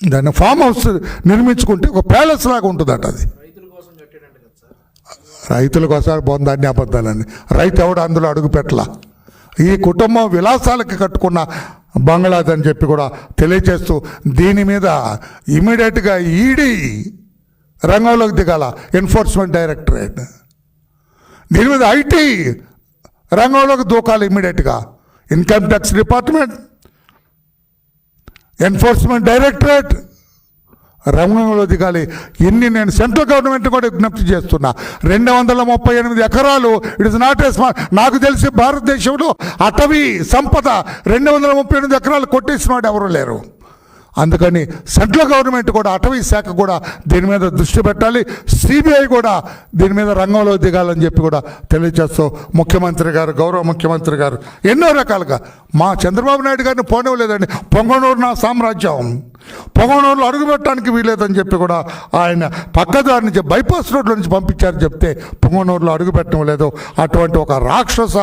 దాన్ని farm house నిర్మించుకుంటే ఒక palace లాగా ఉంటుందట అది. రైతుల కోసం బొందాన్ని అబద్ధాలని. రైతు ఎవడు అందులో అడుగు పెట్టలా? ఈ కుటుంబం విలాసాలకి కట్టుకున్న బంగ్లాది అని చెప్పి కూడా తెలియజేస్తూ దీని మీద ఇమీడియట్గా ఈడీ రంగంలోకి దిగాల ఎన్ఫోర్స్మెంట్ డైరెక్టరేట్ దీని మీద ఐటీ రంగంలోకి దూకాలి ఇమీడియట్గా income tax department enforcement directorate రంగంలో దిగాలి ఇన్ని నేను సెంట్రల్ గవర్నమెంట్ కూడా విజ్ఞప్తి చేస్తున్నా. రెండు వందల ముప్పై ఎనిమిది ఎకరాలు ఇట్ ఇస్ నాట్ ఏ నాకు తెలిసి భారతదేశంలో అటవీ సంపద రెండు వందల ముప్పై ఎనిమిది ఎకరాలు కొట్టేసిన వాడు ఎవరు లేరు. అందుకని సెంట్రల్ గవర్నమెంట్ కూడా అటవీ శాఖ కూడా దీని మీద దృష్టి పెట్టాలి. సిబిఐ కూడా దీని మీద రంగంలో దిగాలని చెప్పి కూడా తెలియజేస్తూ ముఖ్యమంత్రి గారు గౌరవ ముఖ్యమంత్రి గారు ఎన్నో రకాలుగా మా చంద్రబాబు నాయుడు గారిని పోనివ్వలేదండి. పొంగనూరు నా సామ్రాజ్యం. పొంగనూరులో అడుగుపెట్టడానికి వీలేదని చెప్పి కూడా ఆయన పక్కదారి నుంచి బైపాస్ రోడ్ల నుంచి పంపించారు చెప్తే పొంగనూరులో అడుగు పెట్టడం లేదు అటువంటి ఒక రాక్షస